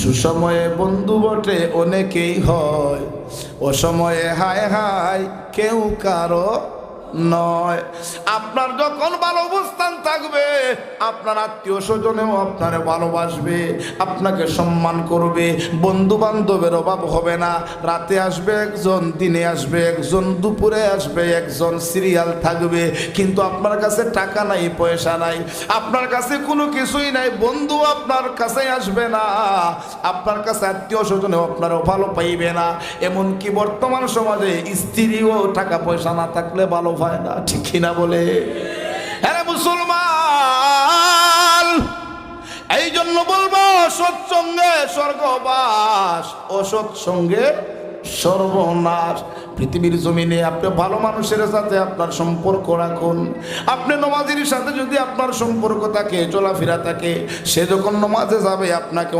সুসময়ে বন্ধু বটে অনেকেই হয়। অসময়ে সময়ে হায় হায় কেউ কারও নয়। আপনার যখন ভালো অবস্থান থাকবে, আপনার আত্মীয় স্বজনেও আপনারে ভালোবাসবে, আপনাকে সম্মান করবে বন্ধু বান্ধবের অভাব হবে না। রাতে আসবে একজন, দিনে আসবে একজন, দুপুরে আসবে একজন, সিরিয়াল থাকবে, কিন্তু আপনার কাছে টাকা নাই, পয়সা নাই, আপনার কাছে কোনো কিছুই নাই, বন্ধু আপনার কাছে আসবে না, আপনার কাছে আত্মীয় স্বজনেও আপনারও ভালো পাইবে না। এমনকি বর্তমান সমাজে স্ত্রীও টাকা পয়সা না থাকলে ভালো হয় না, ঠিক কিনা বলে? হ্যাঁ মুসলমান এই জন্য বলব, সৎসঙ্গে স্বর্গবাস, অসৎ সঙ্গে সর্বনাশ। পৃথিবীর জমিনে আপনি ভালো মানুষের সাথে আপনার সম্পর্ক রাখুন। আপনি নমাজের সাথে যদি আপনার সম্পর্ক থাকে, চলাফেরা থাকে, সে যখন নমাজে যাবে, আপনাকে